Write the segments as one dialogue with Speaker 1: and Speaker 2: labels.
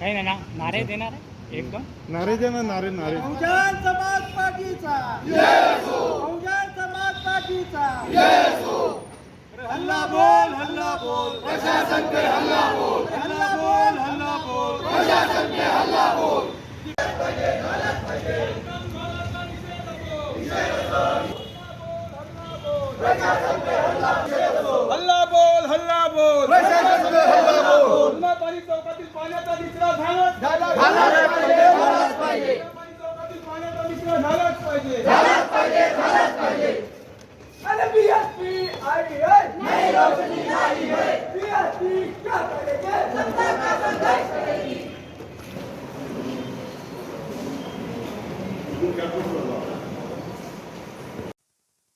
Speaker 1: काही नाही ना नारे देणार आहे? एक दोन
Speaker 2: नारे ना नारे नारे.
Speaker 3: बहुजन समाज पार्टीचा. बहुजन समाज पार्टीचा.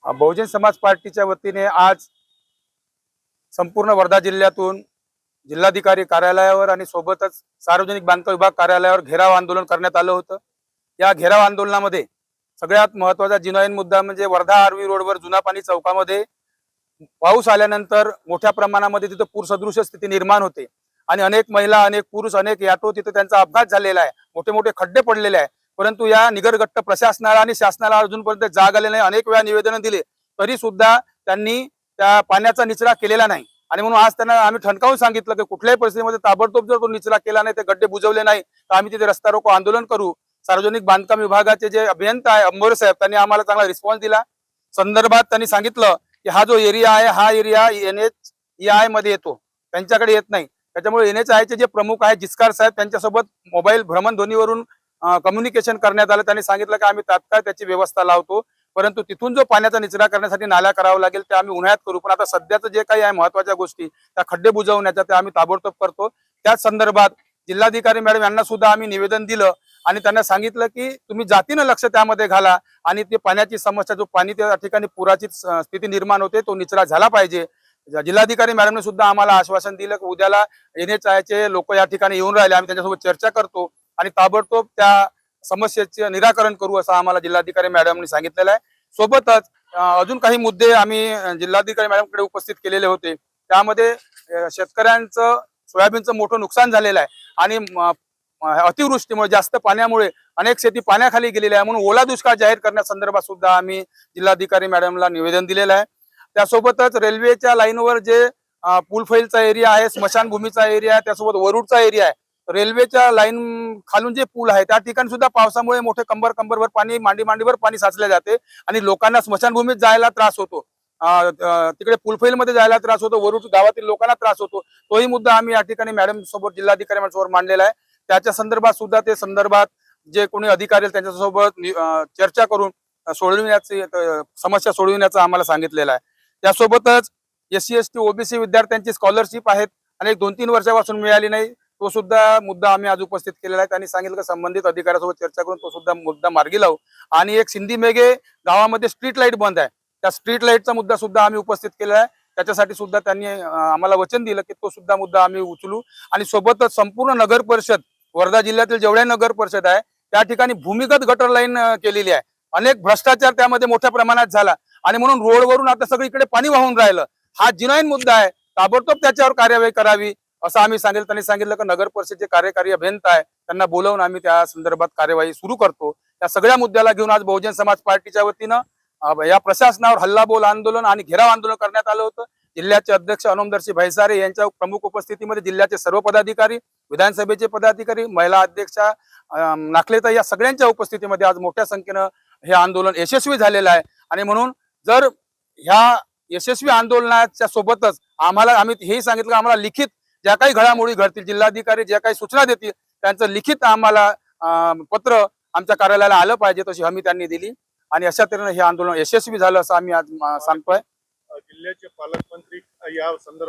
Speaker 4: बहुजन समाज पार्टीच्या वतीने आज संपूर्ण वर्धा जिल्ह्यातून जिल्हाधिकारी कार्यालयावर आणि सोबतच सार्वजनिक बांधकाम विभाग कार्यालयावर घेराव आंदोलन करण्यात आलं होतं. या घेराव आंदोलनामध्ये सगळ्यात महत्त्वाचा जिनोईन मुद्दा म्हणजे वर्धा आर्वी रोडवर जुना पाणी चौकामध्ये पाऊस आल्यानंतर मोठ्या प्रमाणामध्ये तिथं पूरसदृश स्थिती निर्माण होते. आणि अनेक महिला अनेक पुरुष अनेक याटो तिथे त्यांचा अपघात झालेला आहे. मोठे मोठे खड्डे पडलेले आहे. परंतु या निगरगट्ट प्रशासनाला आणि शासनाला अजूनपर्यंत जाग आले नाही. अनेक वेळा निवेदन दिले. तरी सुद्धा त्यांनी त्या पाण्याचा निचरा केलेला नाही. आणि म्हणून आज त्यांना आम्ही ठणकावून सांगितलं की कुठल्याही परिस्थितीमध्ये ताबडतोब जर तो निचरा केला नाही ते गड्डे बुजवले नाही तर आम्ही तिथे रस्ता रोको आंदोलन करू. सार्वजनिक बांधकाम विभागाचे जे अभियंता आहे अंबोरे साहेब त्यांनी आम्हाला चांगला रिस्पॉन्स दिला. संदर्भात त्यांनी सांगितलं हा जो एरिया आहे हा एरिया एन एच आयमध्ये येतो. त्यांच्याकडे येत नाही. त्याच्यामुळे एन एच आयचे जे प्रमुख आहेत जिस्कार साहेब त्यांच्यासोबत मोबाईल भ्रमणध्वनीवरून कम्युनिकेशन करण्यात आलं. त्यांनी सांगितलं की आम्ही तात्काळ त्याची व्यवस्था लावतो. परंतु तिथून जो पाण्याचा निचरा करण्यासाठी नाल्या करावा लागेल ते आम्ही उन्हाळ्यात करू. पण आता सध्याचं जे काही आहे महत्त्वाच्या गोष्टी त्या खड्डे बुजवण्याच्या त्या आम्ही ताबडतोब करतो. त्याच संदर्भात जिल्हाधिकारी मॅडम यांना सुद्धा आम्ही निवेदन दिलं आणि त्यांना सांगितलं की तुम्ही जातीनं लक्ष त्यामध्ये घाला आणि ते पाण्याची समस्या जो पाणी त्या ठिकाणी पुराची स्थिती निर्माण होते तो निचरा झाला पाहिजे. जिल्हाधिकारी मॅडमने सुद्धा आम्हाला आश्वासन दिलं की उद्याला एन एच आयचे लोक या ठिकाणी येऊन राहिले आम्ही त्यांच्यासोबत चर्चा करतो आणि ताबडतोब त्या समस्येचे निराकरण करू असं आम्हाला जिल्हाधिकारी मॅडमनी सांगितलेलं आहे. सोबतच अजून काही मुद्दे आम्ही जिल्हाधिकारी मॅडमकडे उपस्थित केलेले होते. त्यामध्ये शेतकऱ्यांचं सोयाबीनचं मोठं नुकसान झालेलं आहे. आणि अतिवृष्टीमुळे जास्त पाण्यामुळे अनेक शेती पाण्याखाली गेलेली आहे म्हणून ओला दुष्काळ जाहीर करण्यासंदर्भात सुद्धा आम्ही जिल्हाधिकारी मॅडमला निवेदन दिलेलं आहे. त्यासोबतच रेल्वेच्या लाईनवर जे पुलफैलचा एरिया आहे स्मशानभूमीचा एरिया आहे त्यासोबत वरुडचा एरिया आहे रेल्वेच्या लाईन खालून जे पूल आहे त्या ठिकाणी सुद्धा पावसामुळे मोठे कंबर कंबरवर पाणी मांडी मांडीवर पाणी साचले जाते आणि लोकांना स्मशानभूमीत जायला त्रास होतो. तिकडे अं, तिकडे पुलफैलमध्ये जायला त्रास होतो वरुड गावातील लोकांना त्रास होतो. तोही मुद्दा आम्ही या ठिकाणी मॅडम सोबत जिल्हाधिकारी मॅडम समोर मांडलेला आहे. त्याच्या संदर्भात सुद्धा ते संदर्भात जे कोणी अधिकारी त्यांच्यासोबत चर्चा करून सोडविण्याची समस्या सोडविण्याचं आम्हाला सांगितलेलं आहे. त्यासोबतच S C S T OBC विद्यार्थ्यांची स्कॉलरशिप आहेत आणि दोन तीन वर्षापासून मिळाली नाही तो सुद्धा मुद्दा आम्ही आज उपस्थित केलेला आहे. त्यांनी सांगितलं की संबंधित अधिकाऱ्यासोबत चर्चा करून तो सुद्धा मुद्दा मार्गी लावू. आणि एक सिंधी मेघे गावामध्ये स्ट्रीट लाइट बंद आहे. त्या स्ट्रीट लाईटचा मुद्दा सुद्धा आम्ही उपस्थित केलेला आहे. त्याच्यासाठी सुद्धा त्यांनी आम्हाला वचन दिलं की तो सुद्धा मुद्दा आम्ही उचलू. आणि सोबतच संपूर्ण नगर परिषद वर्धा जिल्ह्यातील जेवढ्या नगर परिषद आहे त्या ठिकाणी भूमिगत गटर लाईन केलेली आहे. अनेक भ्रष्टाचार त्यामध्ये मोठ्या प्रमाणात झाला. आणि म्हणून रोडवरून आता सगळीकडे पाणी वाहून राहिलं. हा जिनाईन मुद्दा आहे. ताबडतोब त्याच्यावर कार्यवाही करावी असं आम्ही सांगितलं त्यांनी सांगितलं की नगर परिषदेचे कार्यकारी अभियंता आहे. त्यांना बोलवून आम्ही त्या संदर्भात कार्यवाही सुरू करतो. या सगळ्या मुद्द्याला घेऊन आज बहुजन समाज पार्टीच्या वतीनं या प्रशासनावर हल्लाबोल आंदोलन आणि घेराव आंदोलन करण्यात आलं होतं. जिल्ह्याचे अध्यक्ष अनुमदर्शी भैसारे यांच्या प्रमुख उपस्थितीमध्ये जिल्ह्याचे सर्व पदाधिकारी विधानसभेचे पदाधिकारी महिला अध्यक्षा अं, या सगळ्यांच्या उपस्थितीमध्ये आज मोठ्या संख्येनं हे आंदोलन यशस्वी झालेलं आहे. आणि म्हणून जर ह्या यशस्वी आंदोलनाच्या सोबतच आम्हाला आम्ही हेही सांगितलं आम्हाला लिखित ज्या काही घडामोडी घडतील जिल्हाधिकारी ज्या काही सूचना देतील त्यांचं लिखित आम्हाला पत्र आमच्या कार्यालयाला आलं पाहिजे तशी हमी त्यांनी दिली. आणि अशा तऱ्हेनं हे आंदोलन यशस्वी झालं असं आम्ही आज सांगतोय.
Speaker 2: जिल्ह्याचे पालकमंत्री या संदर्भात